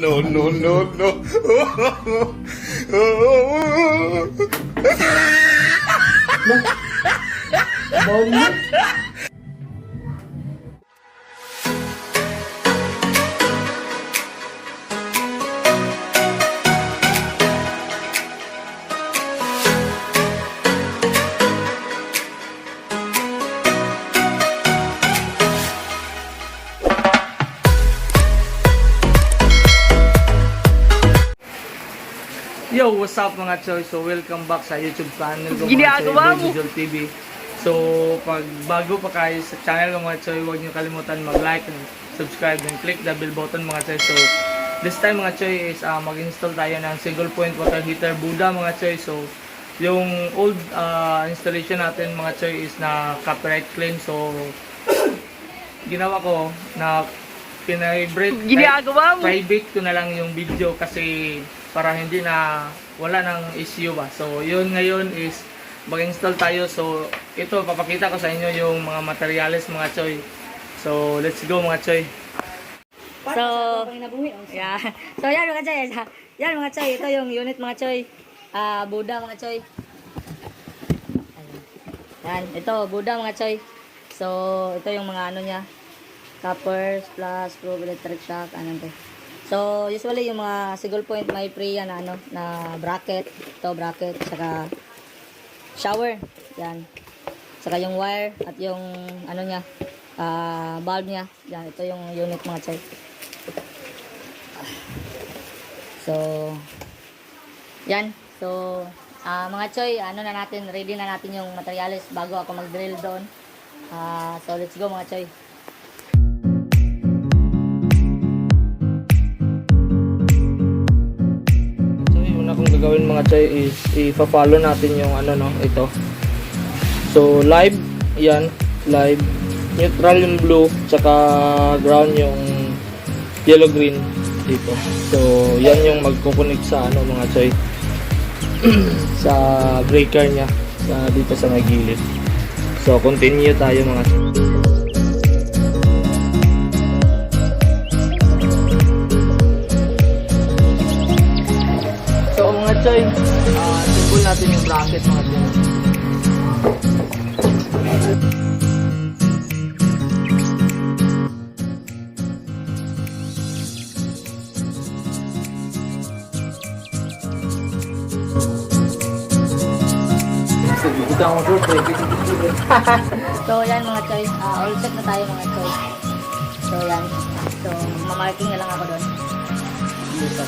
no, no, no, no. what's up mga choy? So, welcome back sa YouTube channel ko Ginagawa mo? Visual TV. So, pag bago pa kayo sa channel ko mga choy, huwag niyo kalimutan mag-like and subscribe and click the bell button mga choy. So, this time mga choy is uh, mag-install tayo ng single point water heater Buddha mga choy. So, yung old uh, installation natin mga choy is na copyright claim. So, ginawa ko na pinay-break Ginagawa mo? private ko na lang yung video kasi para hindi na wala ng issue ba. So, yun ngayon is mag-install tayo. So, ito, papakita ko sa inyo yung mga materials mga choy. So, let's go mga choy. So, yeah. So, yan mga choy. Yan mga choy. Ito yung unit mga choy. Ah, Buddha mga choy. Yan. Ito, Buddha mga choy. So, ito yung mga ano niya. Copper, plus, probe, electric shock, ano to. So, usually yung mga single point may pre yan ano, na bracket. Ito, bracket. Saka, shower. Yan. Saka yung wire at yung ano niya, ah bulb niya. Yan, ito yung unit mga choy. So, yan. So, ah mga choy, ano na natin, ready na natin yung materials bago ako mag-drill doon. Ah, so, let's go mga choy. Mga choy is i-follow natin yung ano no, ito. So, live, yan, live. Neutral yung blue, tsaka ground yung yellow green dito. So, yan yung magkukunik sa ano mga choy. sa breaker niya sa dito sa may gilid. So, continue tayo mga choy. Choy, uh, simple natin yung bracket mga choy. So, yan mga choy. Ah, all set na tayo mga choy. So, yan. So, mamarking na lang ako doon. So,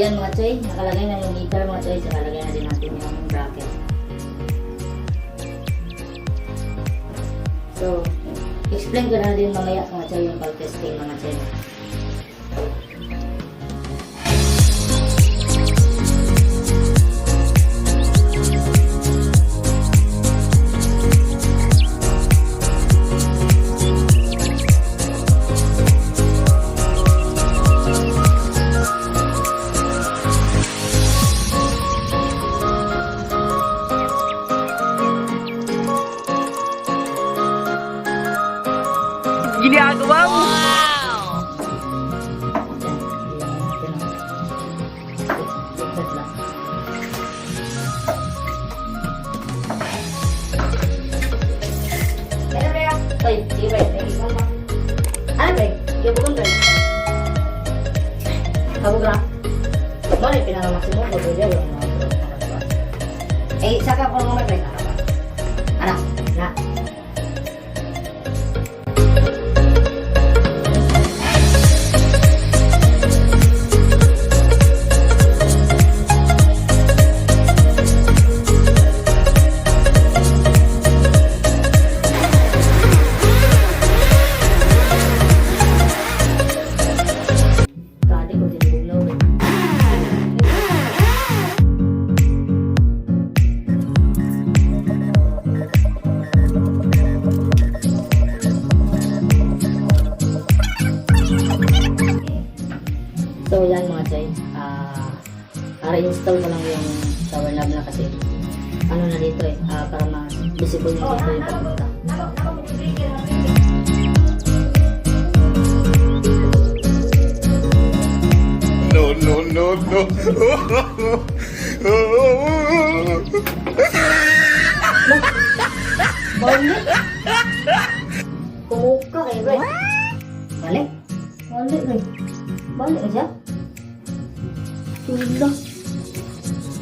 yan mga choy. Nakalagay na yung meter mga choy. So, nakalagay na din natin yung bracket. So, explain ko na din mamaya mga choy yung pag-testing mga choy. Mga Eh, saka ko naman, pre. Anak, na. Kati install ko lang yung shower knob na kasi ano na dito eh, ah, para mas visible yung dito yung papunta. No, no, no, no. Balik! Kumuka kayo bro. Balik? Balik rin. Balik aja. Sudah.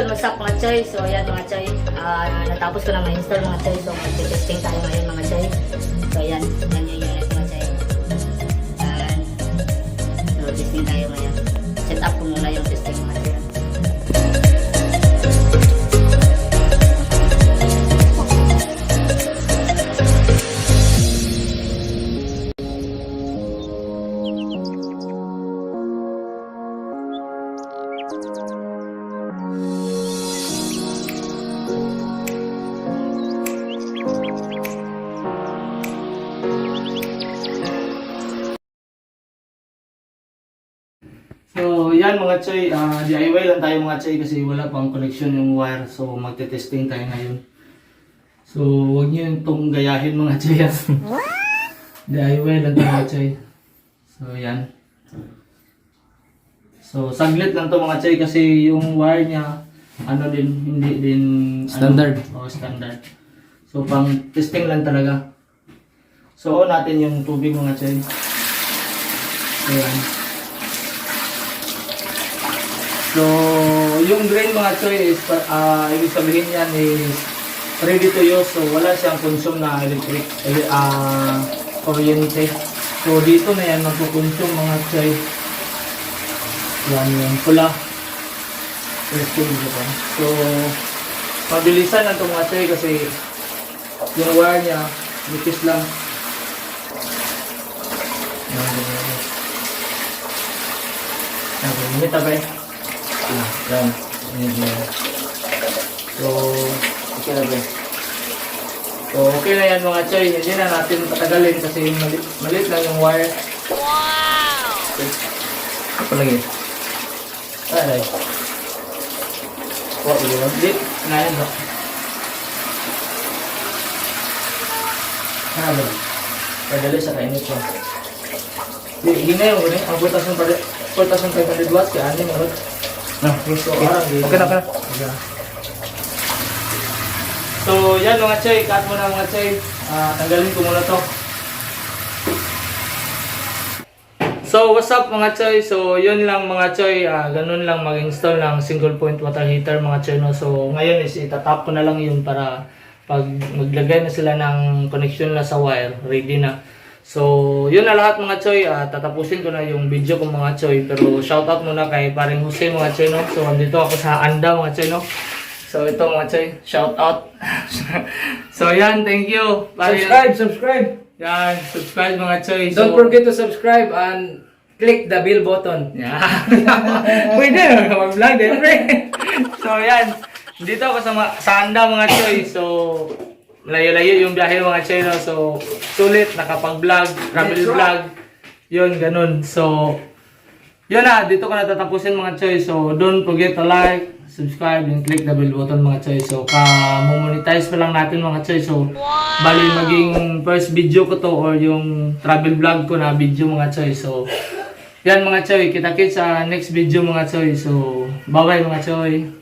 Yun, up mga choy? So, yan mga choy. Ah, natapos ko na ma-install mga choy. So, mag-testing tayo ngayon mga choy. So, yan. Yan yung unit mga choy. Yan. So, testing tayo ngayon. Set up ko muna yung testing So, yan mga choy, ah, DIY lang tayo mga choy kasi wala pang connection yung wire. So, magte-testing tayo ngayon. So, huwag yung itong gayahin mga choy. DIY lang tayo mga choy. So, yan. So, saglit lang to mga choy kasi yung wire niya, ano din, hindi din... Standard. Ano, oh, standard. So, pang testing lang talaga. So, on natin yung tubig mga choy. So, yan. So, yung drain mga choy is, ah ibig sabihin yan is ready to use. So, wala siyang consume na electric, ele- ah kuryente. So, dito na yan magkukonsume mga choy. Yan yung pula. So, mabilisan lang itong mga choy kasi yung wire niya, nipis lang. Yan, ganyan. Yan, ganyan. Yan, ganyan. Yan. Yan. So, okay na ba? So, okay na yan mga choy. Hindi na natin patagalin kasi malit, malit lang yung wire. Wow! Okay. Apa lagi? Ah, ay. What, you want it? Ngayon ba? Ba? Padali sa kainit ko. Hina yung gani, ang 4,500 watts kaya ano yung Nah, gusto ko arang Okay na, okay na. So, yan mga choy, cut mo na mga choy. Ah, tanggalin ko muna to. So, what's up mga choy? So, yun lang mga choy. Ah, ganun lang mag-install ng single point water heater mga choy. No? So, ngayon is itatap ko na lang yun para pag maglagay na sila ng connection na sa wire, ready na. So, yun na lahat mga choy. Ah, tatapusin ko na yung video ko mga choy. Pero shoutout muna kay paring Jose mga choy. No? So, andito ako sa Anda mga choy. No? So, ito mga choy. Shoutout. so, yan. Thank you. Paring- Subscribe, subscribe. Yan. Subscribe mga choy. Don't So- forget to subscribe and click the bell button. Yeah. Pwede, mag-vlog pre. so, yan. dito ako sa, sa Anda mga choy. So, layo-layo yung biyahe mga choy. No? So, sulit, nakapag-vlog, travel vlog. Yun, ganun. So, yun na, dito ko natatapusin mga choy. So, don't forget to like, subscribe, and click the bell button mga choy. So, ka-monetize pa lang natin mga choy. So, bali maging first video ko to or yung travel vlog ko na video mga choy. So, yan mga choy, kita-kits sa next video mga choy. So, bye-bye mga choy.